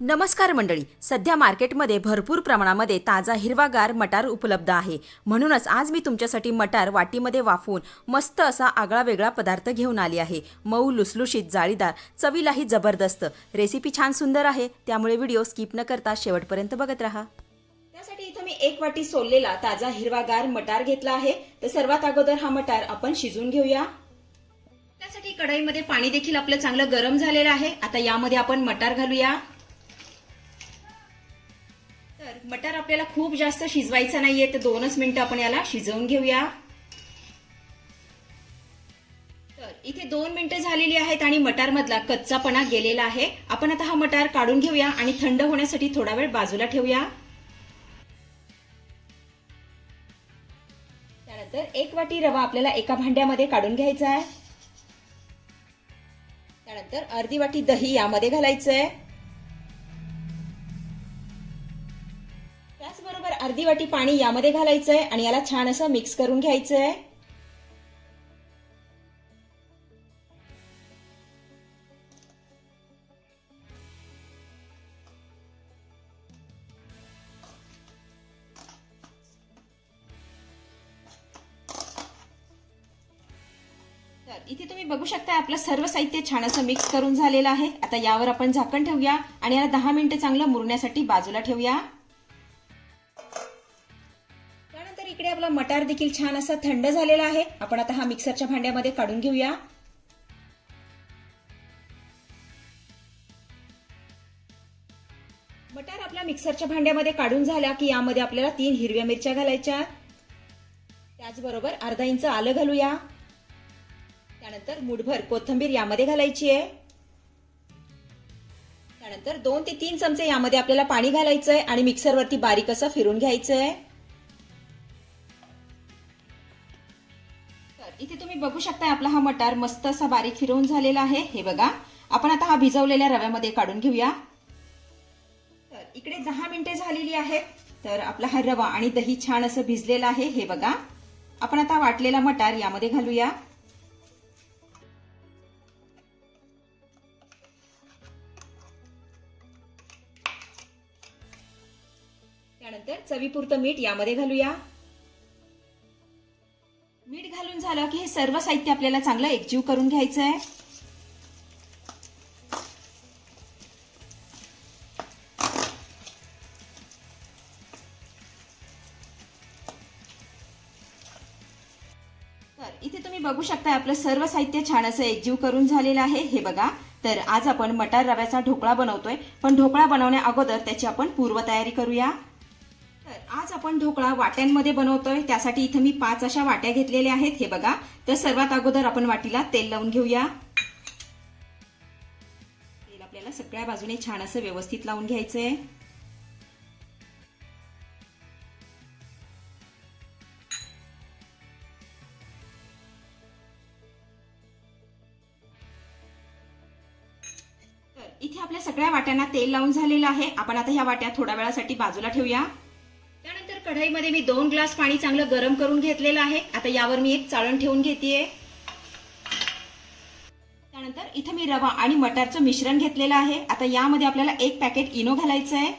नमस्कार मंडळी. सध्या मार्केटमध्ये भरपूर प्रमाणामध्ये ताजा हिरवागार मटार उपलब्ध आहे. म्हणूनच आज मी तुमच्यासाठी मटार वाटीमध्ये वाफवून मस्त असा आगळा वेगळा पदार्थ घेऊन आली आहे. मऊ लुसलुशीत जाळीदार चवीलाही जबरदस्त. रेसिपी छान सुंदर आहे. त्यामुळे व्हिडिओ स्किप न करता शेवटपर्यंत बघत राहा. त्यासाठी इथं मी एक वाटी सोललेला ताजा हिरवागार मटार घेतला आहे. तर सर्वात अगोदर हा मटार आपण शिजून घेऊया. त्यासाठी कढईमध्ये पाणी देखील आपलं चांगलं गरम झालेलं आहे. आता यामध्ये आपण मटार घालूया. मटार आपल्याला खूप जास्त शिजवायचं नाहीये तर दोनच मिनिटं आपण याला शिजवून घेऊया. तर इथे दोन मिनिटं झालेली आहेत आणि मटार मधला कच्चापणा गेलेला आहे. आपण आता हा मटार काढून घेऊया आणि थंड होण्यासाठी थोडा वेळ बाजूला ठेवूया. त्यानंतर एक वाटी रवा आपल्याला एका भांड्यामध्ये काढून घ्यायचा आहे. त्यानंतर अर्धी वाटी दही यामध्ये घालायचं आहे अर्धी वाटी पाणी यामध्ये घालायचं आहे आणि याला छान असं मिक्स करून घ्यायचं आहे तर इथे तुम्ही बघू शकता आपलं सर्व साहित्य छान असं मिक्स करून झालेलं आहे. आता यावर आपण झाकण ठेवूया आणि याला दहा मिनिटं चांगलं मुरण्यासाठी बाजूला ठेवूया. इकडे आपला मटार देखील छान असा थंड झालेला आहे. आपण आता हा मिक्सरच्या भांड्यामध्ये काढून घेऊया. मटार आपल्या मिक्सरच्या भांड्यामध्ये काढून झाला की यामध्ये आपल्याला तीन हिरव्या मिरच्या घालायच्या. त्याचबरोबर अर्धा इंच आलं घालूया. त्यानंतर मुठभर कोथंबीर यामध्ये घालायची आहे. त्यानंतर दोन ते तीन चमचे यामध्ये आपल्याला पाणी घालायचं आहे आणि मिक्सरवरती बारीक असं फिरून घ्यायचं आहे इथे तुम्ही बघू शकता आपला हा मटार मस्त असा बारीक फिरवून झालेला आहे. हे बघा. आपण आता हा भिजवलेल्या रव्यामध्ये काढून घेऊया. तर इकडे दहा मिनिटे झालेली आहेत. तर आपला हा रवा आणि दही छान असं भिजलेलं आहे. हे बघा. आपण आता वाटलेला मटार यामध्ये घालूया. त्यानंतर चवीपुरतं मीठ यामध्ये घालूया. मीठ घालून झालं की हे सर्व साहित्य आपल्याला चांगलं एकजीव करून घ्यायचं आहे तर इथे तुम्ही बघू शकता आपलं सर्व साहित्य छान असं एकजीव करून झालेलं आहे. हे बघा तर आज आपण मटार रव्याचा ढोकळा बनवतोय. पण ढोकळा बनवण्या अगोदर त्याची आपण पूर्वतयारी करूया. तर आज आपण ढोकळा वाट्यांमध्ये बनवतोय. त्यासाठी इथं मी पाच अशा वाट्या घेतलेल्या आहेत. हे बघा. तर सर्वात अगोदर आपण वाटीला तेल लावून घेऊया. तेल आपल्याला सगळ्या बाजूने छान असं व्यवस्थित लावून घ्यायचंय. तर इथे आपल्या सगळ्या वाट्यांना तेल लावून झालेलं आहे. आपण आता ह्या वाट्या थोड्या वेळासाठी बाजूला ठेवूया. कढईमध्ये मी दोन ग्लास पाणी चांगलं गरम करून घेतलेलं आहे. आता यावर मी एक चाळण ठेवून घेतेय. त्यानंतर इथं मी रवा आणि मटारचं मिश्रण घेतलेलं आहे. आता यामध्ये आपल्याला एक पॅकेट इनो घालायचं आहे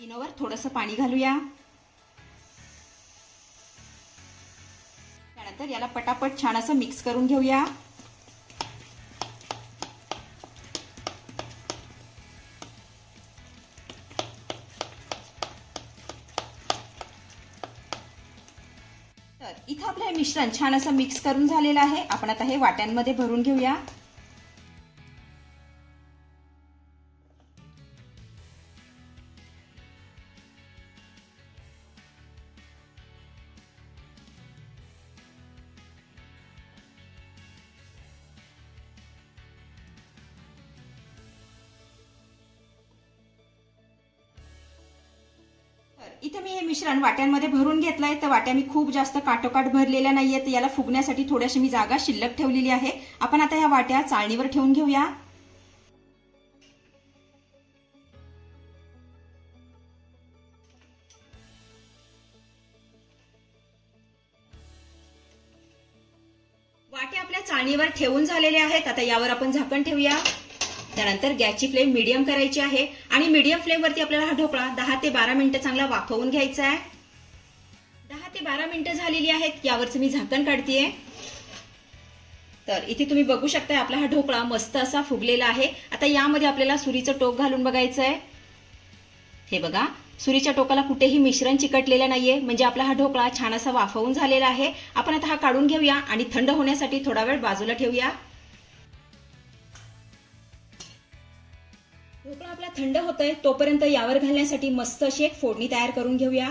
इनोवर थोडंसं पाणी घालूया. त्यानंतर याला पटापट छान असं मिक्स करून घेऊया. इथं आपलं हे मिश्रण छान असं मिक्स करून झालेलं आहे. आपण आता हे वाट्यांमध्ये भरून घेऊया. इथे मी हे मिश्रण वाट्यांमध्ये भरून घेतलंय. तर वाट्या मी खूप जास्त काटोकाट भरलेल्या नाहीये तर याला फुगण्यासाठी थोड्याशी मी जागा शिल्लक ठेवलेली आहे. आपण आता ह्या वाट्या चाळणीवर ठेवून घेऊया. वाट्या आपल्या चाळणीवर ठेवून झालेल्या आहेत. आता यावर आपण झाकण ठेवूया. त्यानंतर गॅसची फ्लेम मीडियम करायची आहे आणि मीडियम फ्लेमवरती आपल्याला हा ढोकळा दहा ते बारा मिनिटं चांगला वाफवून घ्यायचा आहे. दहा ते बारा मिनिटं झालेली आहेत यावरचं मी झाकण काढतेय. तर इथे तुम्ही बघू शकता आपला हा ढोकळा मस्त असा फुगलेला आहे. आता यामध्ये आपल्याला सुरीचं टोक घालून बघायचं आहे हे बघा सुरीच्या टोकाला कुठेही मिश्रण चिकटलेलं नाहीये म्हणजे आपला हा ढोकळा छान असा वाफवून झालेला आहे. आपण आता हा काढून घेऊया आणि थंड होण्यासाठी थोडा वेळ बाजूला ठेवूया. ढोकळा आपला थंड होतोय तोपर्यंत यावर घालण्यासाठी मस्त अशी एक फोडणी तयार करून घेऊया.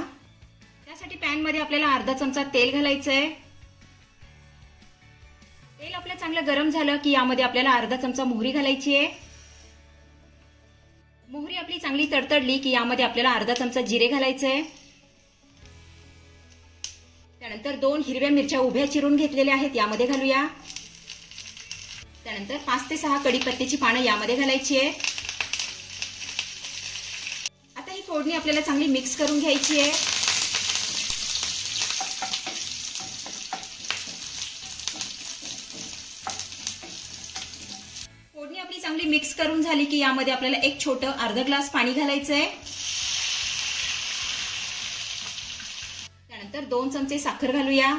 त्यासाठी पॅनमध्ये आपल्याला अर्धा चमचा तेल घालायचंय. तेल आपलं चांगलं गरम झालं की यामध्ये आपल्याला अर्धा चमचा मोहरी घालायची आहे मोहरी आपली चांगली तडतडली की यामध्ये आपल्याला अर्धा चमचा जिरे घालायचं आहे त्यानंतर दोन हिरव्या मिरच्या उभ्या चिरून घेतलेल्या आहेत यामध्ये घालूया. त्यानंतर पाच ते सहा कढीपत्त्याची पानं यामध्ये घालायची आहे फोडणी आपल्याला चांगली मिक्स करून घ्यायची आहे. फोडणी आपली चांगली मिक्स करून झाली की यामध्ये आपल्याला एक छोटं अर्ध ग्लास पाणी घालायचं आहे त्यानंतर दोन चमचे साखर घालूया.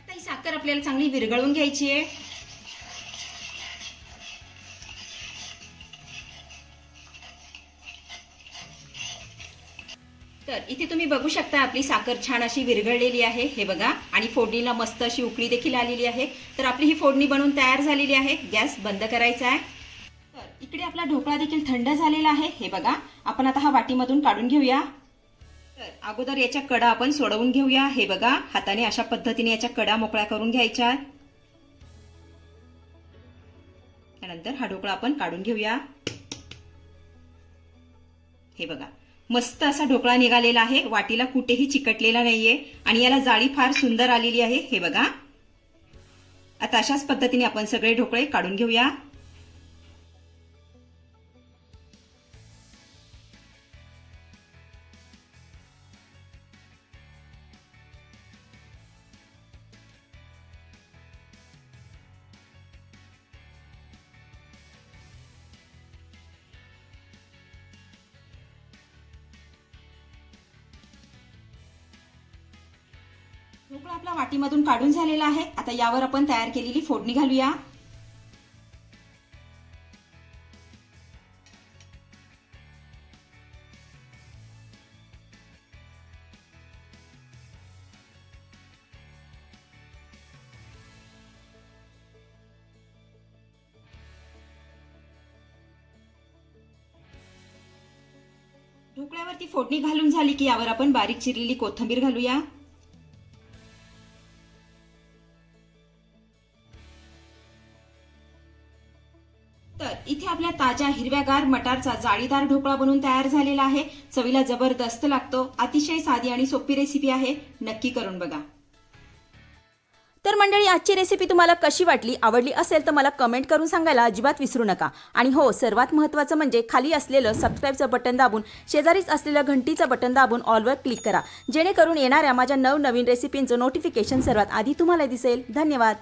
आता ही साखर आपल्याला चांगली विरघळून घ्यायची आहे. तुम्ही बघू शकता आपली साखर छान अशी विरघळलेली आहे. हे बघा आणि फोडणीला मस्त अशी उकळी देखील आलेली आहे. तर आपली ही फोडणी बनवून तयार झालेली आहे. गॅस बंद करायचा आहे. तर इकडे आपला ढोकळा देखील थंड झालेला आहे. हे बघा आपण आता हा वाटीमधून काढून घेऊया. तर अगोदर याच्या कडा आपण सोडवून घेऊया. हे बघा हाताने अशा पद्धतीने याच्या कडा मोकळ्या करून घ्यायच्या. त्यानंतर हा ढोकळा आपण काढून घेऊया. हे बघा मस्त असा ढोकळा निघालेला आहे. वाटीला कुठेही चिकटलेला नाहीये. आणि याला जाळी फार सुंदर आलेली आहे. हे बघा. आता अशाच पद्धतीने आपण सगळे ढोकळे काढून घेऊया. ढोकळा आपला वाटीमधून काढून झालेला आहे. आता यावर आपण तयार केलेली फोडणी घालूया. ढोकळ्यावरती फोडणी घालून झाली की यावर आपण बारीक चिरलेली कोथिंबीर घालूया. इथे आपल्या ताज्या हिरव्यागार मटारचा जाळीदार ढोकळा बनवून तयार झालेला आहे. चवीला जबरदस्त लागतो. अतिशय साधी आणि सोपी रेसिपी आहे. नक्की करून बघा. तर मंडळी आजची रेसिपी तुम्हाला कशी वाटली आवडली असेल तर मला कमेंट करून सांगायला अजिबात विसरू नका. आणि हो सर्वात महत्त्वाचं म्हणजे खाली असलेलं सबस्क्राईबचं बटन दाबून शेजारीच असलेलं घंटीचं बटन दाबून ऑलवर क्लिक करा. जेणेकरून येणाऱ्या माझ्या नवनवीन रेसिपींचं नोटिफिकेशन सर्वात आधी तुम्हाला दिसेल. धन्यवाद.